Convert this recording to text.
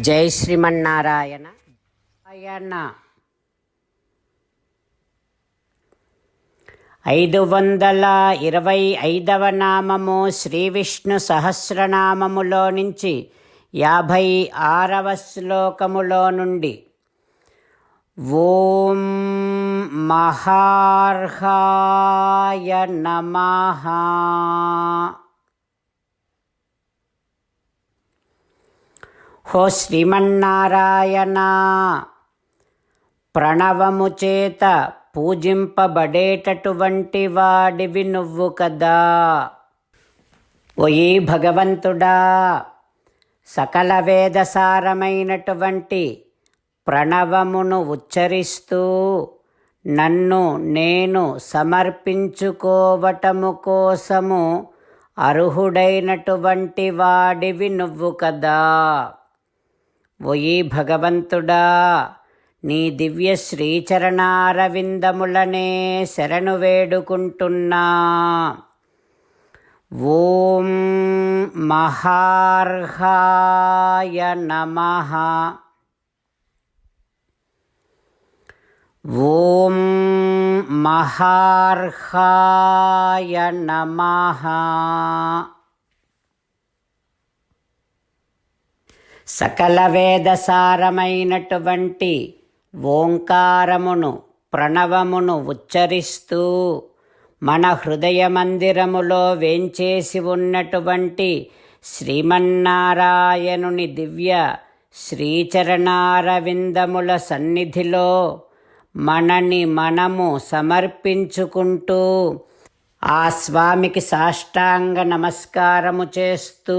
జై శ్రీమన్నారాయణ. ఆయన ఐదు వందల ఇరవై ఐదవ నామము శ్రీ విష్ణు సహస్రనామములో నుంచి యాభై ఆరవ శ్లోకములో నుండి ఓం మహార్హాయ నమహా హో శ్రీమన్నారాయణ! ప్రణవము చేత పూజింపబడేటటువంటి వాడివి నువ్వు కదా! ఓయి భగవంతుడా! సకల వేదసారమైనటువంటి ప్రణవమును ఉచ్చరిస్తూ నన్ను నేను సమర్పించుకోవటము కోసము అర్హుడైనటువంటి వాడివి నువ్వు కదా! ఓయి భగవంతుడా నీ దివ్య శ్రీచరణారవిందములనే శరణు వేడుకుంటున్నా. ఓం మహార్హాయ నమః. ఓం మహార్హాయ నమః. సకల వేదసారమైనటువంటి ఓంకారమును ప్రణవమును ఉచ్చరిస్తూ మన హృదయ మందిరములో వేంచేసి ఉన్నటువంటి శ్రీమన్నారాయణుని దివ్య శ్రీచరణారవిందముల సన్నిధిలో మనని మనము సమర్పించుకుంటూ ఆ స్వామికి సాష్టాంగ నమస్కారము చేస్తూ